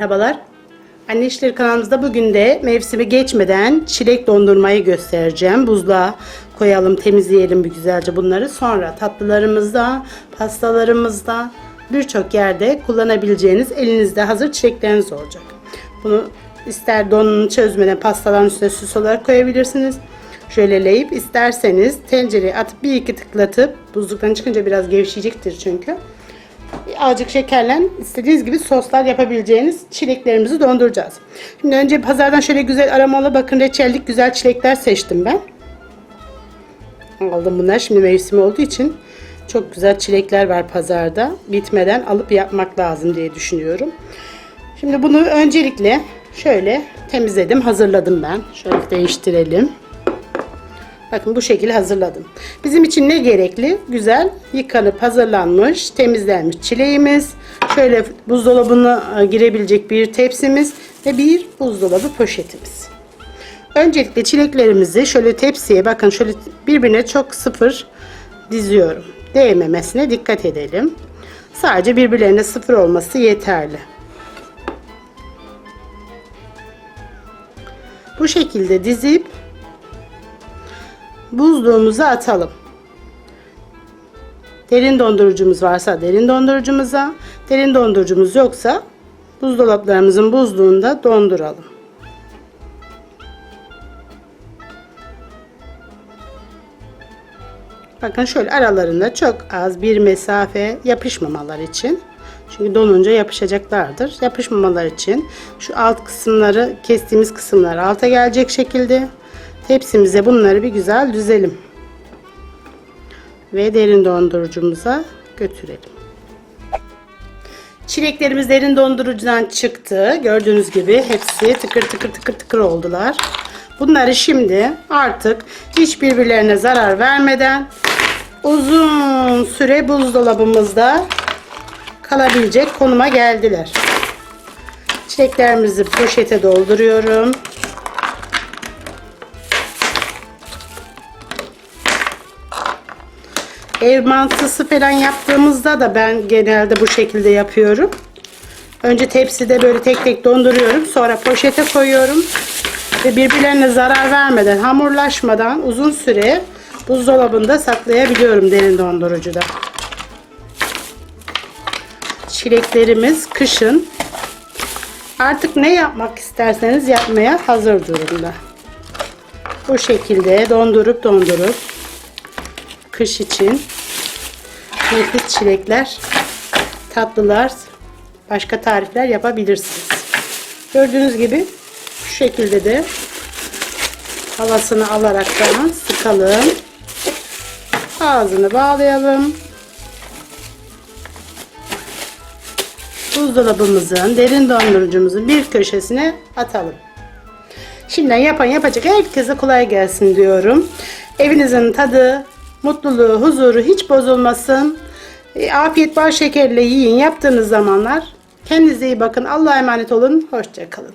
Merhabalar. Anne İşleri kanalımızda bugün de mevsimi geçmeden çilek dondurmayı göstereceğim. Buzluğa koyalım, temizleyelim bir güzelce bunları. Sonra tatlılarımızda, pastalarımızda birçok yerde kullanabileceğiniz elinizde hazır çilekleriniz olacak. Bunu ister donunu çözmeden pastaların üstüne süs olarak koyabilirsiniz. Jöleleyip isterseniz tencereye atıp bir iki tıklatıp buzluktan çıkınca biraz gevşeyecektir çünkü. Azıcık şekerle istediğiniz gibi soslar yapabileceğiniz çileklerimizi donduracağız. Şimdi önce pazardan şöyle güzel aromalı bakın reçellik güzel çilekler seçtim ben. Aldım bunlar şimdi mevsimi olduğu için çok güzel çilekler var pazarda. Bitmeden alıp yapmak lazım diye düşünüyorum. Şimdi bunu öncelikle şöyle temizledim, hazırladım ben. Şöyle değiştirelim. Bakın bu şekilde hazırladım. Bizim için ne gerekli? Güzel yıkanıp hazırlanmış, temizlenmiş çileğimiz. Şöyle buzdolabına e, girebilecek bir tepsimiz ve bir buzdolabı poşetimiz. Öncelikle çileklerimizi şöyle tepsiye bakın şöyle birbirine çok sıfır diziyorum. Değmemesine dikkat edelim. Sadece birbirlerine sıfır olması yeterli. Bu şekilde dizip buzluğumuza atalım. Derin dondurucumuz varsa derin dondurucumuza, derin dondurucumuz yoksa buzdolaplarımızın buzluğunda donduralım. Bakın şöyle aralarında çok az bir mesafe yapışmamalar için. Çünkü donunca yapışacaklardır. Yapışmamalar için şu alt kısımları kestiğimiz kısımlar alta gelecek şekilde tepsimize bunları bir güzel düzelim. Ve derin dondurucumuza götürelim. Çileklerimiz derin dondurucudan çıktı. Gördüğünüz gibi hepsi tıkır tıkır tıkır tıkır oldular. Bunları şimdi artık hiç birbirlerine zarar vermeden uzun süre buzdolabımızda kalabilecek konuma geldiler. Çileklerimizi poşete dolduruyorum. Ev mantısı falan yaptığımızda da ben genelde bu şekilde yapıyorum. Önce tepside böyle tek tek donduruyorum. Sonra poşete koyuyorum. Ve birbirlerine zarar vermeden, hamurlaşmadan uzun süre buzdolabında saklayabiliyorum derin dondurucuda. Çileklerimiz kışın artık ne yapmak isterseniz yapmaya hazır durumda. Bu şekilde dondurup dondurup kış için nefis çilekler, tatlılar, başka tarifler yapabilirsiniz. Gördüğünüz gibi şu şekilde de havasını alaraktan sıkalım. Ağzını bağlayalım. Buzdolabımızın, derin dondurucumuzun bir köşesine atalım. Şimdiden yapan yapacak herkese kolay gelsin diyorum. Evinizin tadı, mutluluğu, huzuru hiç bozulmasın. E, Afiyet bal şekerle yiyin yaptığınız zamanlar. Kendinize iyi bakın. Allah'a emanet olun. Hoşçakalın.